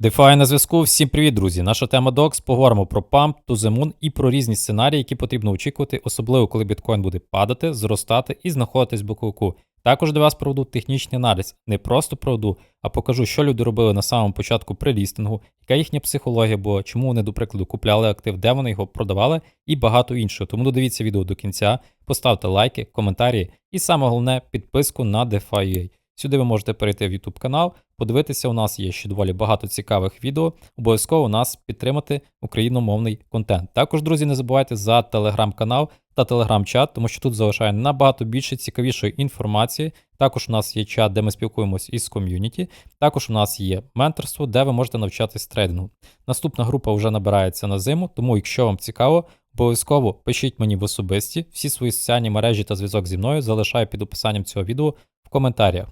DeFi на зв'язку. Всім привіт, друзі! Наша тема DOX. Поговоримо про to the і про різні сценарії, які потрібно очікувати, особливо коли біткоін буде падати, зростати і знаходитись в боковику. Також для вас проведу технічний аналіз, не просто проведу, а покажу, що люди робили на самому початку при лістингу, яка їхня психологія була, чому вони, до прикладу, купляли актив, де вони його продавали, і багато іншого. Тому додивіться відео до кінця, поставте лайки, коментарі і саме головне підписку на DeFi.ua. Сюди ви можете перейти в YouTube канал, подивитися, у нас є ще доволі багато цікавих відео. Обов'язково нас підтримати україномовний контент. Також, друзі, не забувайте за телеграм-канал та телеграм-чат, тому що тут залишає набагато більше цікавішої інформації. Також у нас є чат, де ми спілкуємось із ком'юніті. Також у нас є менторство, де ви можете навчатись трейдингу. Наступна група вже набирається на зиму, тому якщо вам цікаво, обов'язково пишіть мені в особисті. Всі свої соціальні мережі та зв'язок зі мною залишаю під описанням цього відео в коментарях.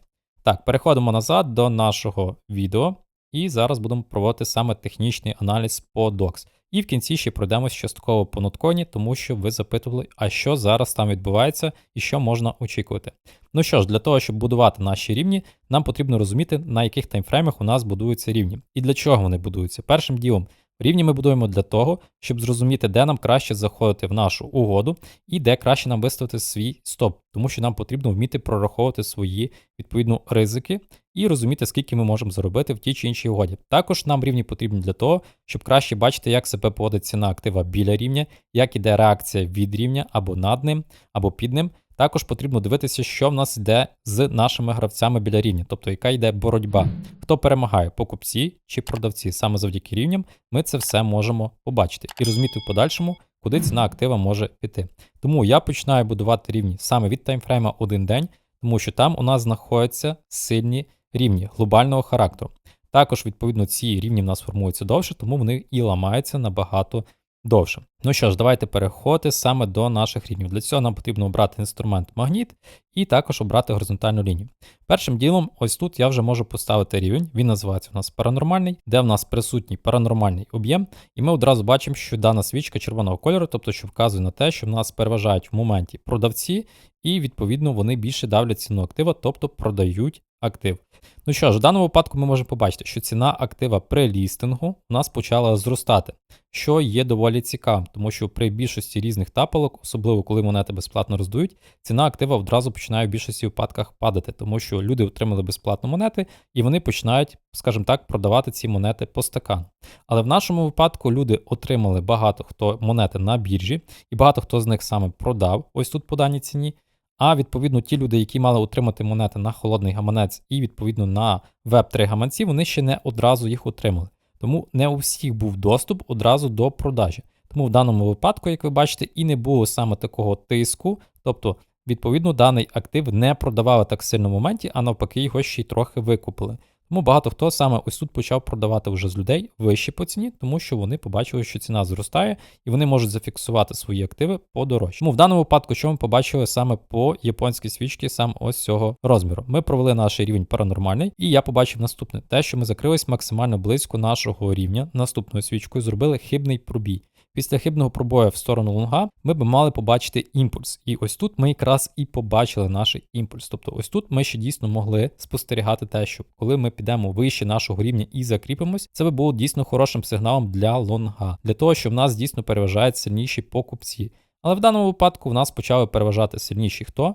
Так, переходимо назад до нашого відео, і зараз будемо проводити саме технічний аналіз по DOX. І в кінці ще пройдемось частково по нотконі, тому що ви запитували, а що зараз там відбувається і що можна очікувати. Ну що ж, для того, щоб будувати наші рівні, нам потрібно розуміти, на яких таймфреймах у нас будуються рівні і для чого вони будуються. Першим ділом Рівні ми будуємо для того, щоб зрозуміти, де нам краще заходити в нашу угоду і де краще нам виставити свій стоп, тому що нам потрібно вміти прораховувати свої відповідно ризики і розуміти, скільки ми можемо заробити в тій чи іншій угоді. Також нам рівні потрібні для того, щоб краще бачити, як себе поводить ціна актива біля рівня, як іде реакція від рівня або над ним, або під ним. Також потрібно дивитися, що в нас йде з нашими гравцями біля рівня, тобто яка йде боротьба, хто перемагає, покупці чи продавці. Саме завдяки рівням ми це все можемо побачити і розуміти в подальшому, куди ціна актива може піти. Тому я починаю будувати рівні саме від таймфрейма один день, тому що там у нас знаходяться сильні рівні глобального характеру. Також, відповідно, ці рівні в нас формуються довше, тому вони і ламаються набагато довше. Ну що ж, давайте переходити саме до наших рівнів. Для цього нам потрібно обрати інструмент магніт і також обрати горизонтальну лінію. Першим ділом, ось тут я вже можу поставити рівень, він називається у нас паранормальний, де в нас присутній паранормальний об'єм, і ми одразу бачимо, що дана свічка червоного кольору, тобто що вказує на те, що в нас переважають в моменті продавці, і відповідно вони більше давлять ціну актива, тобто продають актив. Ну що ж, в даному випадку ми можемо побачити, що ціна актива при лістингу у нас почала зростати, що є доволі цікавим, тому що при більшості різних тапалок, особливо коли монети безплатно роздають, ціна актива одразу починає в більшості випадках падати, тому що люди отримали безплатно монети і вони починають, скажімо так, продавати ці монети по стакану. Але в нашому випадку люди отримали багато хто монети на біржі, і багато хто з них саме продав ось тут по даній ціні. А відповідно, ті люди, які мали отримати монети на холодний гаманець і відповідно на веб 3 гаманці, вони ще не одразу їх отримали. Тому не у всіх був доступ одразу до продажі. Тому в даному випадку, як ви бачите, і не було саме такого тиску, тобто, відповідно, даний актив не продавали так сильно в моменті, а навпаки, його ще й трохи викупили. Тому багато хто саме ось тут почав продавати вже з людей вище по ціні, тому що вони побачили, що ціна зростає, і вони можуть зафіксувати свої активи подорожче. Тому в даному випадку, що ми побачили саме по японській свічці, саме ось цього розміру. Ми провели наш рівень паранормальний, і я побачив наступне: те, що ми закрились максимально близько нашого рівня наступною свічкою, зробили хибний пробій. Після хибного пробою в сторону лонга ми би мали побачити імпульс. І ось тут ми якраз і побачили наш імпульс. Тобто, ось тут ми ще дійсно могли спостерігати те, що коли ми підемо вище нашого рівня і закріпимось, це би було дійсно хорошим сигналом для лонга, для того, що в нас дійсно переважають сильніші покупці. Але в даному випадку в нас почали переважати сильніші хто?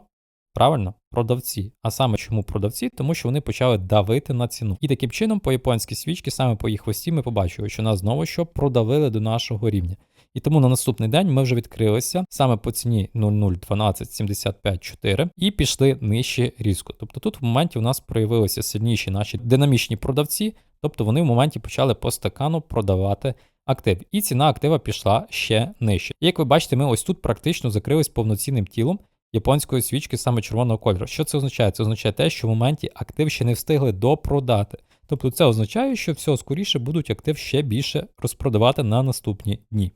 Правильно, продавці. А саме чому продавці? Тому що вони почали давити на ціну. І таким чином, по японській свічці, саме по їх хвості, ми побачили, що нас знову що продавили до нашого рівня. І тому на наступний день ми вже відкрилися саме по ціні 0,01275,4 і пішли нижче різко. Тобто тут в моменті у нас проявилися сильніші наші динамічні продавці, тобто вони в моменті почали по стакану продавати актив. І ціна актива пішла ще нижче. І як ви бачите, ми ось тут практично закрились повноцінним тілом. Японської свічки саме червоного кольору. Що це означає? Це означає те, що в моменті актив ще не встигли допродати. Тобто це означає, що все скоріше будуть актив ще більше розпродавати на наступні дні.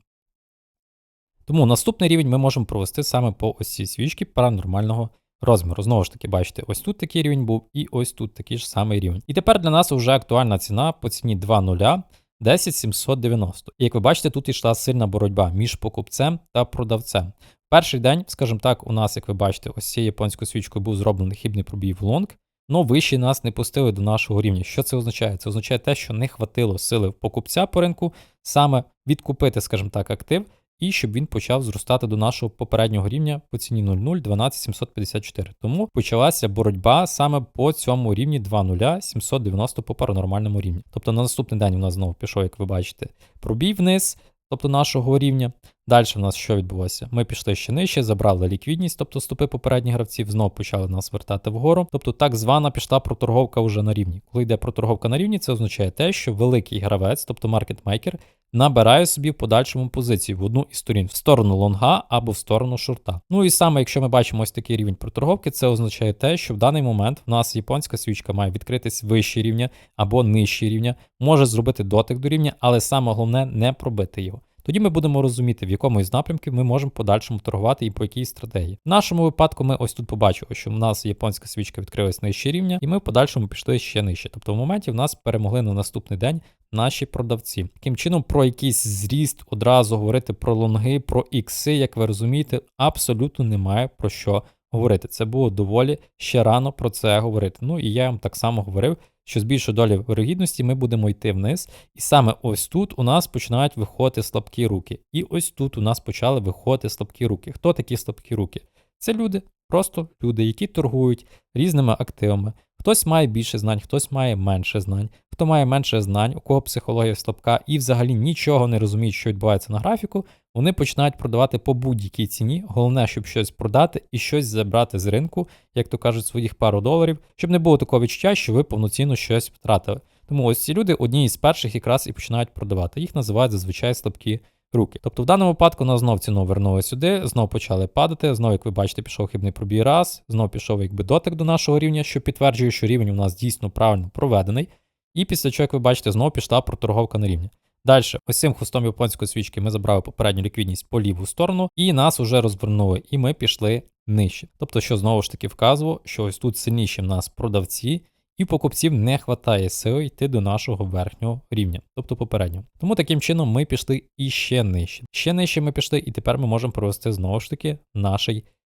Тому наступний рівень ми можемо провести саме по ось цій свічці паранормального розміру. Знову ж таки, бачите, ось тут такий рівень був, і ось тут такий ж самий рівень. І тепер для нас вже актуальна ціна по ціні 2.0 10790. І як ви бачите, тут йшла сильна боротьба між покупцем та продавцем. Перший день, скажімо так, у нас, як ви бачите, ось цією японською свічкою був зроблений хибний пробій в лонг. но вище нас не пустили до нашого рівня. Що це означає? Це означає те, що не хватило сили покупця по ринку саме відкупити, скажімо так, актив, і щоб він почав зростати до нашого попереднього рівня по ціні 0,0 12754. Тому почалася боротьба саме по цьому рівні 2,0 790 по паранормальному рівні. Тобто на наступний день у нас знову пішов, як ви бачите, пробій вниз, тобто нашого рівня. Далі в нас що відбулося? Ми пішли ще нижче, забрали ліквідність, тобто стопи попередніх гравців, знову почали нас вертати вгору. Тобто так звана пішла проторговка вже на рівні. Коли йде проторговка на рівні, це означає те, що великий гравець, тобто маркетмейкер, набирає собі в подальшому позицію в одну із сторін в сторону лонга або в сторону шорта. Ну і саме, якщо ми бачимо ось такий рівень проторговки, це означає те, що в даний момент в нас японська свічка має відкритись вище рівня або нижче рівня, може зробити дотик до рівня, але саме головне не пробити його. Тоді ми будемо розуміти, в якому із напрямків ми можемо подальшому торгувати і по якій стратегії. В нашому випадку ми ось тут побачили, що в нас японська свічка відкрилась нижче рівня, і ми в подальшому пішли ще нижче. Тобто в моменті в нас перемогли на наступний день наші продавці. Таким чином, про якийсь зріст одразу говорити про лонги, про ікси, як ви розумієте, абсолютно немає про що говорити. Це було доволі ще рано про це говорити. Ну і я вам так само говорив, що з більшою долею вирогідності ми будемо йти вниз. І саме ось тут у нас починають виходити слабкі руки. І ось тут у нас почали виходити слабкі руки. Хто такі слабкі руки? Це люди, просто люди, які торгують різними активами. Хтось має більше знань, хтось має менше знань, хто має менше знань, у кого психологія слабка і взагалі нічого не розуміють, що відбувається на графіку, вони починають продавати по будь-якій ціні. Головне, щоб щось продати і щось забрати з ринку, як то кажуть, своїх пару доларів, щоб не було такого відчуття, що ви повноцінно щось втратили. Тому ось ці люди одні із перших якраз і починають продавати. Їх називають зазвичай слабкі руки. Тобто в даному випадку нас знов ціну вернули сюди, знов почали падати. Знову, як ви бачите, пішов хибний пробій раз, знов пішов якби дотик до нашого рівня, що підтверджує, що рівень у нас дійсно правильно проведений. І після чого, як ви бачите, знову пішла проторговка на рівні. Далі, ось цим хвостом японської свічки ми забрали попередню ліквідність по ліву сторону, і нас вже розвернули, і ми пішли нижче. Тобто, що знову ж таки вказувало, що ось тут сильніші в нас продавці, і покупців не вистачає сили йти до нашого верхнього рівня, тобто попереднього. Тому таким чином ми пішли іще нижче. Ще нижче ми пішли, і тепер ми можемо провести знову ж таки наш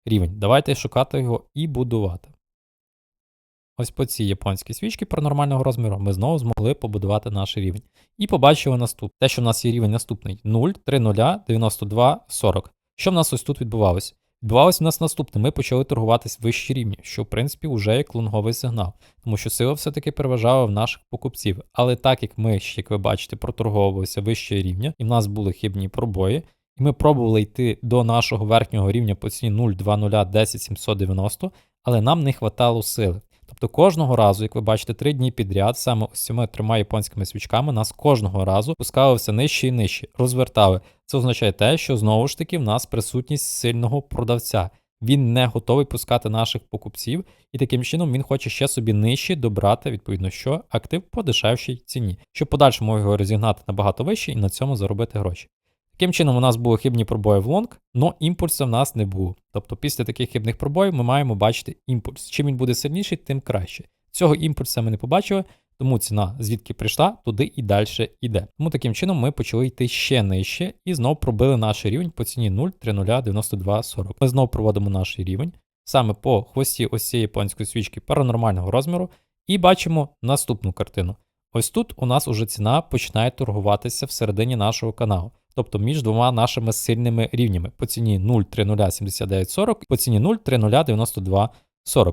рівень. Давайте шукати його і будувати. Ось по цій японській свічці паранормального розміру ми знову змогли побудувати наш рівень. І побачили наступне. Те, що в нас є рівень наступний 0, 3, 0, 92, 40. Що в нас ось тут відбувалося? Відбувалося в нас наступне. Ми почали торгуватись вищі рівні, що в принципі вже є клонговий сигнал, тому що сила все-таки переважала в наших покупців. Але так як ми, як ви бачите, проторговувалися вище рівня, і в нас були хибні пробої, і ми пробували йти до нашого верхнього рівня по ціні 0,2010 але нам не хватало сили. Тобто кожного разу, як ви бачите, три дні підряд, саме ось цими трьома японськими свічками, нас кожного разу пускали все нижче і нижче, розвертали. Це означає те, що знову ж таки в нас присутність сильного продавця. Він не готовий пускати наших покупців, і таким чином він хоче ще собі нижче добрати, відповідно, що актив по дешевшій ціні, щоб подальшому його розігнати набагато вище і на цьому заробити гроші. Таким чином, у нас були хибні пробої в лонг, але імпульсу в нас не було. Тобто після таких хибних пробоїв ми маємо бачити імпульс. Чим він буде сильніший, тим краще. Цього імпульсу ми не побачили, тому ціна, звідки прийшла, туди і далі йде. Тому таким чином ми почали йти ще нижче і знову пробили наш рівень по ціні 0,309240. Ми знову проводимо наш рівень саме по хвості ось цієї японської свічки паранормального розміру, і бачимо наступну картину. Ось тут у нас уже ціна починає торгуватися всередині нашого каналу тобто між двома нашими сильними рівнями по ціні 0,307940 по ціні 0,309240.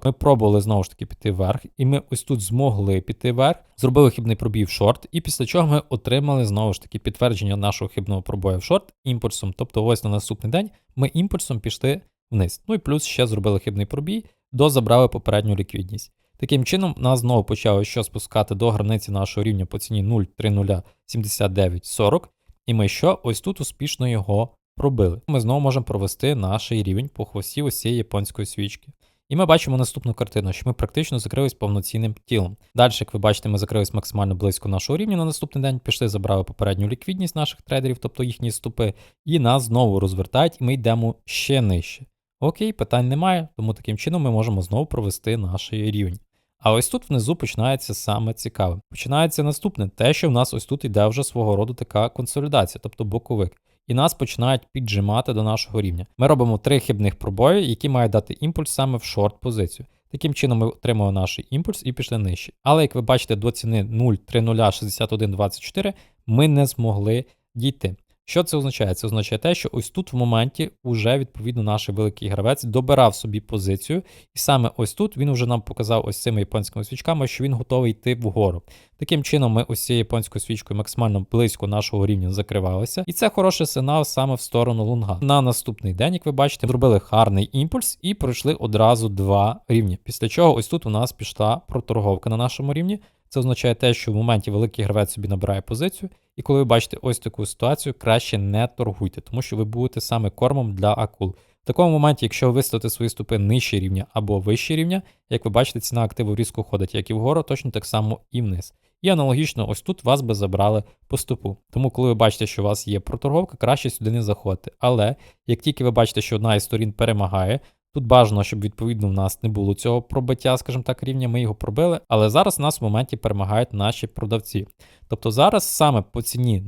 Ми пробували знову ж таки піти вверх, і ми ось тут змогли піти вверх, зробили хибний пробій в шорт, і після чого ми отримали знову ж таки підтвердження нашого хибного пробою в шорт імпульсом. Тобто, ось на наступний день ми імпульсом пішли вниз. Ну і плюс ще зробили хибний пробій, дозабрали попередню ліквідність. Таким чином, нас знову почали що спускати до границі нашого рівня по ціні 0,307940. І ми що? Ось тут успішно його пробили. Ми знову можемо провести наш рівень по хвості ось цієї японської свічки. І ми бачимо наступну картину, що ми практично закрились повноцінним тілом. Далі, як ви бачите, ми закрились максимально близько нашого рівня на наступний день, пішли, забрали попередню ліквідність наших трейдерів, тобто їхні ступи, і нас знову розвертають, і ми йдемо ще нижче. Окей, питань немає, тому таким чином ми можемо знову провести наш рівень. А ось тут внизу починається саме цікаве. Починається наступне, те, що в нас ось тут йде вже свого роду така консолідація, тобто боковик. І нас починають піджимати до нашого рівня. Ми робимо три хибних пробої, які мають дати імпульс саме в шорт позицію. Таким чином ми отримали наш імпульс і пішли нижче. Але як ви бачите, до ціни 0,306124 ми не змогли дійти. Що це означає? Це означає те, що ось тут в моменті вже відповідно наш великий гравець добирав собі позицію, і саме ось тут він вже нам показав ось цими японськими свічками, що він готовий йти вгору. Таким чином, ми ось цією японською свічкою максимально близько нашого рівня закривалися, і це хороший сигнал саме в сторону лунга. На наступний день, як ви бачите, зробили гарний імпульс і пройшли одразу два рівні. Після чого ось тут у нас пішла проторговка на нашому рівні. Це означає те, що в моменті великий гравець собі набирає позицію, і коли ви бачите ось таку ситуацію, краще не торгуйте, тому що ви будете саме кормом для акул. В такому моменті, якщо ви виставите свої ступи нижче рівня або вище рівня, як ви бачите, ціна активу різко ходить як і вгору, точно так само і вниз. І аналогічно, ось тут вас би забрали по стопу. Тому, коли ви бачите, що у вас є проторговка, краще сюди не заходити. Але як тільки ви бачите, що одна із сторін перемагає, Тут бажано, щоб відповідно в нас не було цього пробиття, скажімо так, рівня, ми його пробили, але зараз у нас в моменті перемагають наші продавці. Тобто зараз саме по ціні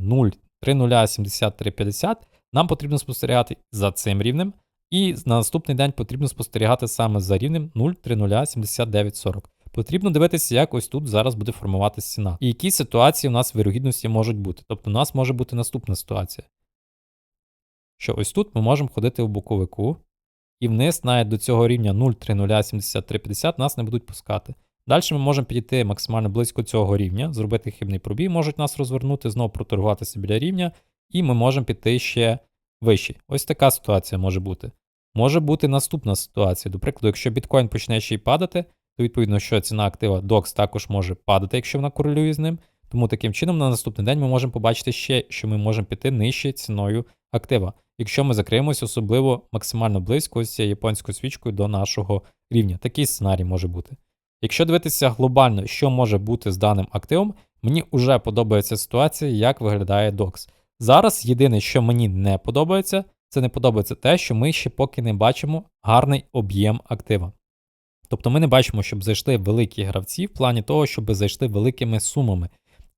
0,307350 нам потрібно спостерігати за цим рівнем, і на наступний день потрібно спостерігати саме за рівнем 0,307940. Потрібно дивитися, як ось тут зараз буде формуватися ціна. І які ситуації у нас вирогідності можуть бути. Тобто у нас може бути наступна ситуація. Що ось тут ми можемо ходити в боковику і вниз навіть до цього рівня 0,307350 нас не будуть пускати. Далі ми можемо підійти максимально близько цього рівня, зробити хибний пробій, можуть нас розвернути, знову проторгуватися біля рівня, і ми можемо піти ще вище. Ось така ситуація може бути. Може бути наступна ситуація. До прикладу, якщо біткоін почне ще й падати, то відповідно, що ціна актива DOX також може падати, якщо вона корелює з ним. Тому таким чином на наступний день ми можемо побачити ще, що ми можемо піти нижче ціною актива якщо ми закриємося особливо максимально близько з японською свічкою до нашого рівня. Такий сценарій може бути. Якщо дивитися глобально, що може бути з даним активом, мені вже подобається ситуація, як виглядає DOX. Зараз єдине, що мені не подобається, це не подобається те, що ми ще поки не бачимо гарний об'єм актива. Тобто ми не бачимо, щоб зайшли великі гравці в плані того, щоб зайшли великими сумами.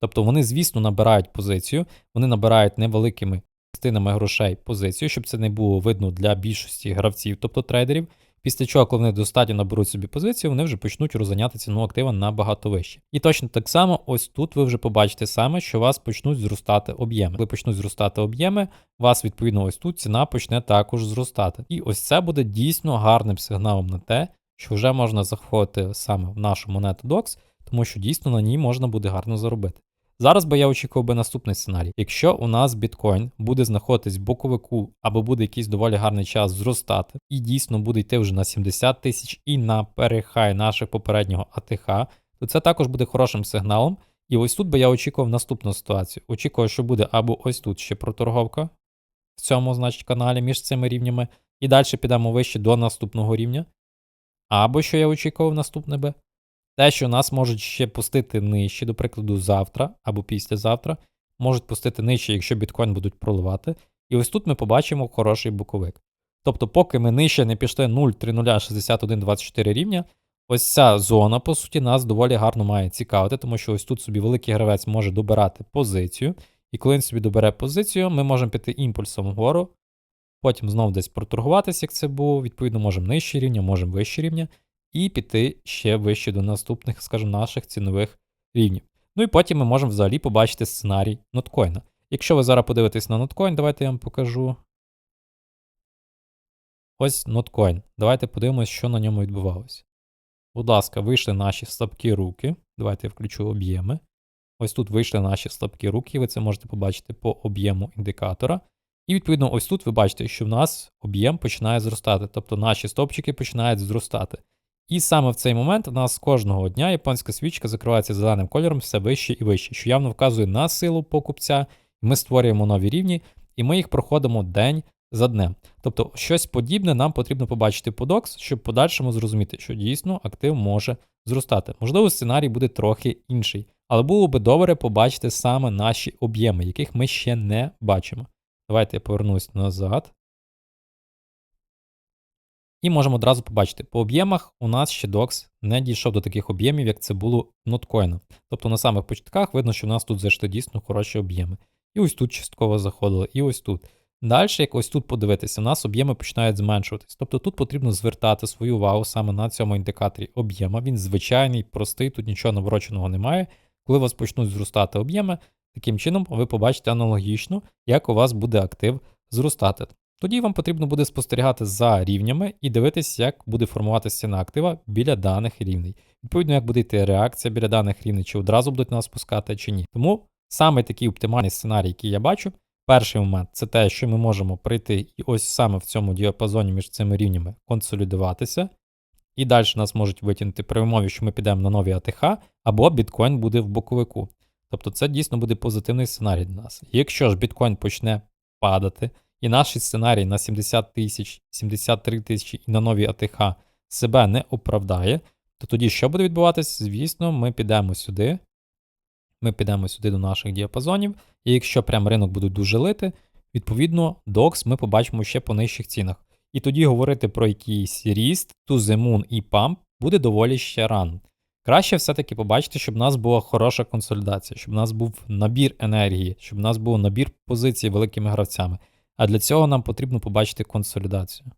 Тобто вони, звісно, набирають позицію, вони набирають невеликими частинами грошей позицію, щоб це не було видно для більшості гравців, тобто трейдерів. Після чого, коли вони достатньо наберуть собі позицію, вони вже почнуть розганяти ціну актива набагато вище. І точно так само, ось тут ви вже побачите саме, що у вас почнуть зростати об'єми. Коли почнуть зростати об'єми, у вас відповідно ось тут ціна почне також зростати. І ось це буде дійсно гарним сигналом на те, що вже можна заходити саме в нашу монету DOX, тому що дійсно на ній можна буде гарно заробити. Зараз би я очікував би наступний сценарій. Якщо у нас біткоін буде знаходитись в боковику або буде якийсь доволі гарний час зростати, і дійсно буде йти вже на 70 тисяч і на перехай наших попереднього АТХ, то це також буде хорошим сигналом. І ось тут би я очікував наступну ситуацію. Очікував, що буде або ось тут ще проторговка в цьому, значить, каналі між цими рівнями, і далі підемо вище до наступного рівня. Або що я очікував наступне би, те, що нас можуть ще пустити нижче, до прикладу, завтра або післязавтра, можуть пустити нижче, якщо біткоін будуть проливати. І ось тут ми побачимо хороший боковик. Тобто, поки ми нижче не пішли 0,306124 рівня, ось ця зона, по суті, нас доволі гарно має цікавити, тому що ось тут собі великий гравець може добирати позицію. І коли він собі добере позицію, ми можемо піти імпульсом вгору, потім знову десь проторгуватися, як це було. Відповідно, можемо нижче рівня, можемо вище рівня і піти ще вище до наступних, скажімо, наших цінових рівнів. Ну і потім ми можемо взагалі побачити сценарій ноткоїна. Якщо ви зараз подивитесь на ноткоін, давайте я вам покажу. Ось ноткоін. Давайте подивимось, що на ньому відбувалося. Будь ласка, вийшли наші слабкі руки. Давайте я включу об'єми. Ось тут вийшли наші слабкі руки, ви це можете побачити по об'єму індикатора. І відповідно, ось тут ви бачите, що в нас об'єм починає зростати, тобто наші стопчики починають зростати. І саме в цей момент у нас кожного дня японська свічка закривається зеленим кольором все вище і вище, що явно вказує на силу покупця. Ми створюємо нові рівні, і ми їх проходимо день за днем. Тобто, щось подібне нам потрібно побачити по DOX, щоб подальшому зрозуміти, що дійсно актив може зростати. Можливо, сценарій буде трохи інший, але було би добре побачити саме наші об'єми, яких ми ще не бачимо. Давайте я повернусь назад. І можемо одразу побачити, по об'ємах у нас ще DOX не дійшов до таких об'ємів, як це було ноткоїна. Тобто на самих початках видно, що в нас тут зайшли дійсно хороші об'єми. І ось тут частково заходили, і ось тут. Далі, як ось тут подивитися, у нас об'єми починають зменшуватись. Тобто тут потрібно звертати свою увагу саме на цьому індикаторі об'єма. Він звичайний, простий, тут нічого навороченого немає. Коли у вас почнуть зростати об'єми, таким чином ви побачите аналогічно, як у вас буде актив зростати. Тоді вам потрібно буде спостерігати за рівнями і дивитися, як буде формуватися ціна актива біля даних рівней. Відповідно, як буде йти реакція біля даних рівней, чи одразу будуть нас спускати, чи ні. Тому саме такий оптимальний сценарій, який я бачу, перший момент це те, що ми можемо прийти і ось саме в цьому діапазоні між цими рівнями консолідуватися. І далі нас можуть витягнути при умові, що ми підемо на нові АТХ, або біткоін буде в боковику. Тобто це дійсно буде позитивний сценарій для нас. Якщо ж біткоін почне падати, і наш сценарій на 70 тисяч, 73 тисячі і на нові АТХ себе не оправдає, то тоді що буде відбуватися? Звісно, ми підемо сюди. Ми підемо сюди до наших діапазонів, і якщо прям ринок буде дуже лити, відповідно, DOX ми побачимо ще по нижчих цінах. І тоді говорити про якийсь ріст, to the і pump буде доволі ще рано. Краще все-таки побачити, щоб у нас була хороша консолідація, щоб у нас був набір енергії, щоб у нас був набір позицій великими гравцями. А для цього нам потрібно побачити консолідацію.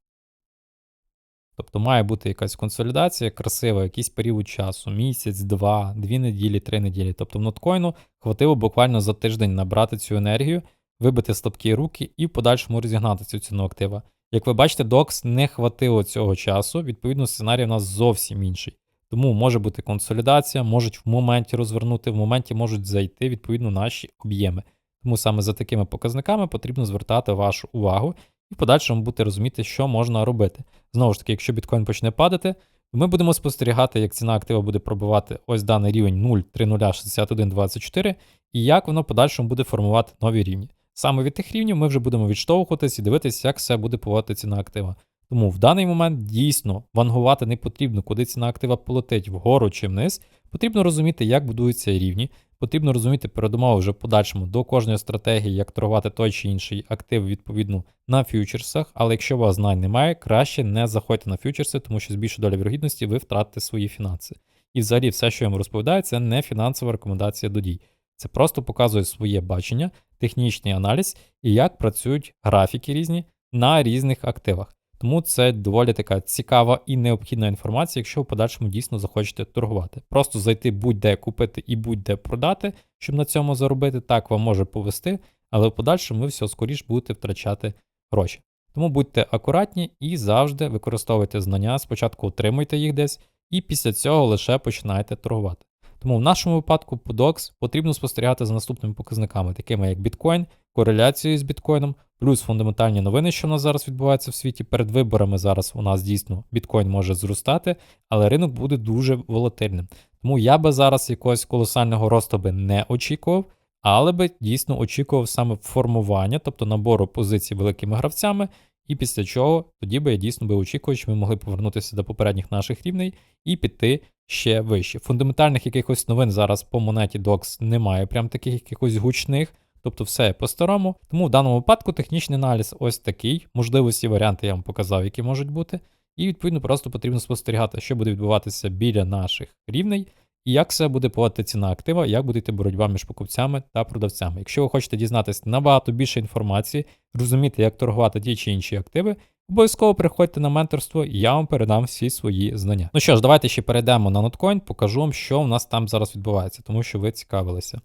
Тобто має бути якась консолідація красива, якийсь період часу, місяць, два, дві неділі, три неділі. Тобто в ноткоїну хватило буквально за тиждень набрати цю енергію, вибити слабкі руки і в подальшому розігнати цю ціну актива. Як ви бачите, DOX не хватило цього часу, відповідно, сценарій у нас зовсім інший. Тому може бути консолідація, можуть в моменті розвернути, в моменті можуть зайти відповідно наші об'єми. Тому саме за такими показниками потрібно звертати вашу увагу і в подальшому бути розуміти, що можна робити. Знову ж таки, якщо біткоін почне падати, ми будемо спостерігати, як ціна актива буде пробивати ось даний рівень 0,306124 і як воно в подальшому буде формувати нові рівні. Саме від тих рівнів ми вже будемо відштовхуватись і дивитися, як все буде поводити ціна актива. Тому в даний момент дійсно вангувати не потрібно, куди ціна актива полетить вгору чи вниз. Потрібно розуміти, як будуються рівні. Потрібно розуміти передумови вже в подальшому до кожної стратегії, як торгувати той чи інший актив відповідно на фьючерсах. Але якщо у вас знань немає, краще не заходьте на фьючерси, тому що з більшою долею вірогідності ви втратите свої фінанси. І взагалі все, що я вам розповідаю, це не фінансова рекомендація до дій. Це просто показує своє бачення, технічний аналіз і як працюють графіки різні на різних активах. Тому це доволі така цікава і необхідна інформація, якщо в подальшому дійсно захочете торгувати. Просто зайти будь-де купити і будь-де продати, щоб на цьому заробити, так вам може повести, але в подальшому ви все скоріш будете втрачати гроші. Тому будьте акуратні і завжди використовуйте знання, спочатку отримуйте їх десь, і після цього лише починайте торгувати. Тому в нашому випадку по DOX потрібно спостерігати за наступними показниками, такими як біткоін, кореляцією з біткоїном, плюс фундаментальні новини, що у нас зараз відбуваються в світі. Перед виборами зараз у нас дійсно біткоін може зростати, але ринок буде дуже волатильним. Тому я би зараз якогось колосального росту би не очікував, але би дійсно очікував саме формування, тобто набору позицій великими гравцями. І після чого тоді би я дійсно би очікував, що ми могли повернутися до попередніх наших рівней і піти ще вище. Фундаментальних якихось новин зараз по монеті DOX немає, прям таких якихось гучних. Тобто все по-старому. Тому в даному випадку технічний аналіз ось такий. Можливості варіанти я вам показав, які можуть бути. І відповідно просто потрібно спостерігати, що буде відбуватися біля наших рівней, і як все буде поводити ціна актива, як буде йти боротьба між покупцями та продавцями. Якщо ви хочете дізнатися набагато більше інформації, розуміти, як торгувати ті чи інші активи, обов'язково приходьте на менторство, і я вам передам всі свої знання. Ну що ж, давайте ще перейдемо на Notcoin, покажу вам, що у нас там зараз відбувається, тому що ви цікавилися.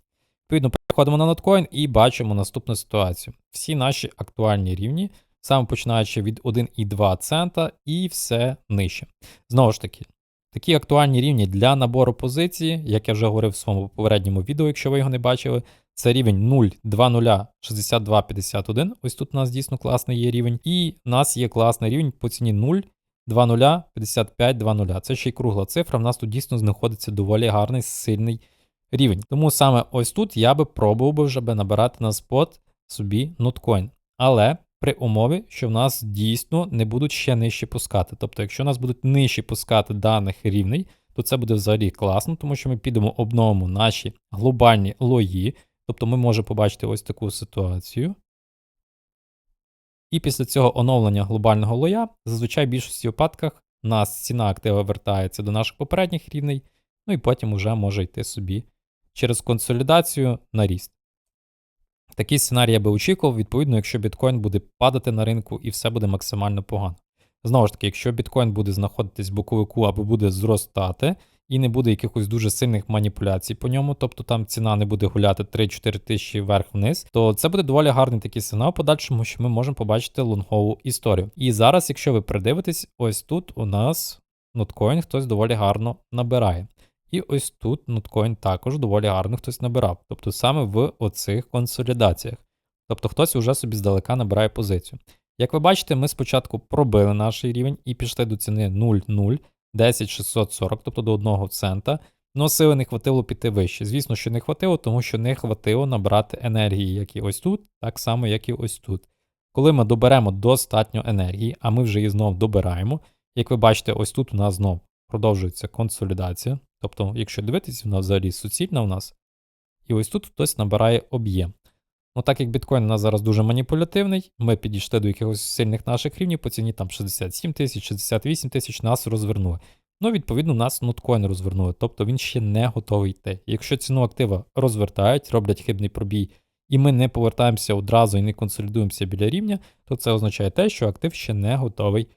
Відповідно, переходимо на Notcoin і бачимо наступну ситуацію. Всі наші актуальні рівні, саме починаючи від 1,2 цента і все нижче. Знову ж таки, такі актуальні рівні для набору позиції, як я вже говорив в своєму попередньому відео, якщо ви його не бачили, це рівень 0,206251. Ось тут у нас дійсно класний є рівень. І у нас є класний рівень по ціні 0,205520. Це ще й кругла цифра. У нас тут дійсно знаходиться доволі гарний, сильний рівень. Тому саме ось тут я би пробував би вже би набирати на спот собі ноткоін. Але при умові, що в нас дійсно не будуть ще нижче пускати. Тобто, якщо нас будуть нижче пускати даних рівней, то це буде взагалі класно, тому що ми підемо обновимо наші глобальні лої. Тобто ми можемо побачити ось таку ситуацію. І після цього оновлення глобального лоя, зазвичай в більшості випадках у нас ціна актива вертається до наших попередніх рівней, ну і потім вже може йти собі через консолідацію на ріст. Такий сценарій я би очікував, відповідно, якщо біткоін буде падати на ринку і все буде максимально погано. Знову ж таки, якщо біткоін буде знаходитись в боковику або буде зростати, і не буде якихось дуже сильних маніпуляцій по ньому, тобто там ціна не буде гуляти 3-4 тисячі вверх-вниз, то це буде доволі гарний такий сигнал подальшому, що ми можемо побачити лонгову історію. І зараз, якщо ви придивитесь, ось тут у нас ноткоін хтось доволі гарно набирає. І ось тут ноткоін також доволі гарно хтось набирав. Тобто саме в оцих консолідаціях. Тобто хтось вже собі здалека набирає позицію. Як ви бачите, ми спочатку пробили наш рівень і пішли до ціни 0,0, 10640, тобто до 1 цента. Но сили не хватило піти вище. Звісно, що не хватило, тому що не хватило набрати енергії, як і ось тут, так само, як і ось тут. Коли ми доберемо достатньо енергії, а ми вже її знову добираємо, як ви бачите, ось тут у нас знову продовжується консолідація. Тобто, якщо дивитися, вона взагалі суцільна у нас. І ось тут хтось набирає об'єм. Ну, так як біткоін у нас зараз дуже маніпулятивний, ми підійшли до якихось сильних наших рівнів по ціні там 67 тисяч, 68 тисяч, нас розвернули. Ну, відповідно, нас ноткоін розвернули, тобто він ще не готовий йти. Якщо ціну актива розвертають, роблять хибний пробій, і ми не повертаємося одразу і не консолідуємося біля рівня, то це означає те, що актив ще не готовий.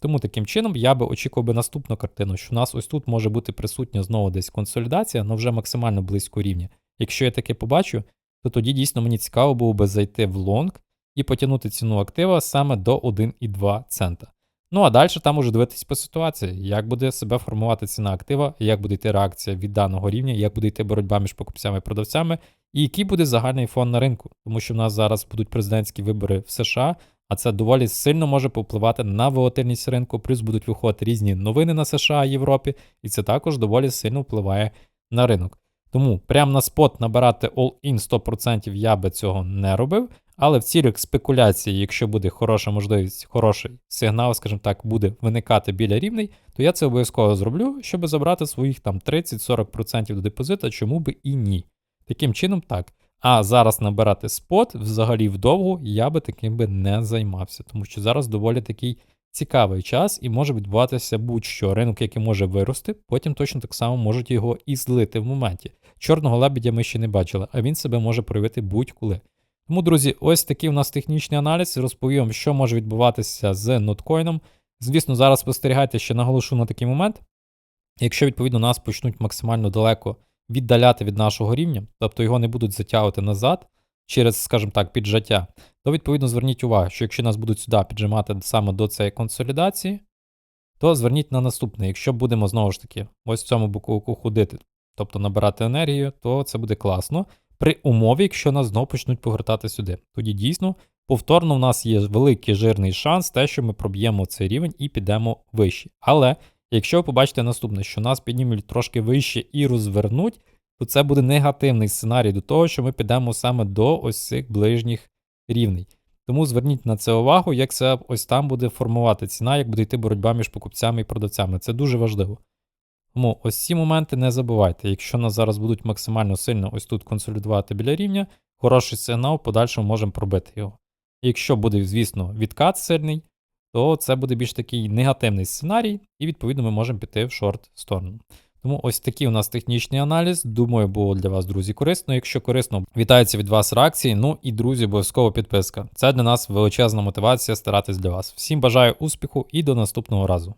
Тому таким чином я би очікував би наступну картину, що у нас ось тут може бути присутня знову десь консолідація, але вже максимально близько рівня. Якщо я таке побачу, то тоді дійсно мені цікаво було би зайти в лонг і потягнути ціну актива саме до 1,2 цента. Ну а далі там уже дивитись по ситуації, як буде себе формувати ціна актива, як буде йти реакція від даного рівня, як буде йти боротьба між покупцями і продавцями, і який буде загальний фон на ринку, тому що в нас зараз будуть президентські вибори в США, а це доволі сильно може повпливати на волатильність ринку, плюс будуть виходити різні новини на США і Європі, і це також доволі сильно впливає на ринок. Тому прямо на спот набирати all-in 100% я би цього не робив. Але в цілях спекуляції, якщо буде хороша можливість, хороший сигнал, скажімо так, буде виникати біля рівней, то я це обов'язково зроблю, щоб забрати своїх там 30-40% до депозита, чому би і ні. Таким чином, так. А зараз набирати спот взагалі вдовго я би таким би не займався, тому що зараз доволі такий цікавий час і може відбуватися будь-що. Ринок, який може вирости, потім точно так само можуть його і злити в моменті. Чорного лебедя ми ще не бачили, а він себе може проявити будь-коли. Тому, друзі, ось такий у нас технічний аналіз. Розповім, що може відбуватися з ноткоїном. Звісно, зараз спостерігайте, ще наголошу на такий момент. Якщо, відповідно, нас почнуть максимально далеко віддаляти від нашого рівня, тобто його не будуть затягувати назад через, скажімо так, піджаття, то відповідно зверніть увагу, що якщо нас будуть сюди піджимати саме до цієї консолідації, то зверніть на наступне. Якщо будемо знову ж таки ось в цьому боковику ходити, тобто набирати енергію, то це буде класно. При умові, якщо нас знову почнуть повертати сюди. Тоді дійсно, повторно, в нас є великий жирний шанс, те, що ми проб'ємо цей рівень і підемо вище. Але якщо ви побачите наступне, що нас піднімуть трошки вище і розвернуть, то це буде негативний сценарій до того, що ми підемо саме до ось цих ближніх рівней. Тому зверніть на це увагу, як це ось там буде формувати ціна, як буде йти боротьба між покупцями і продавцями. Це дуже важливо. Тому ось ці моменти не забувайте. Якщо нас зараз будуть максимально сильно ось тут консолідувати біля рівня, хороший сигнал, в подальшому можемо пробити його. Якщо буде, звісно, відкат сильний, то це буде більш такий негативний сценарій, і відповідно ми можемо піти в шорт сторону. Тому ось такий у нас технічний аналіз. Думаю, було для вас, друзі, корисно. Якщо корисно, вітаються від вас реакції. Ну і друзі, обов'язково підписка. Це для нас величезна мотивація старатись для вас. Всім бажаю успіху і до наступного разу.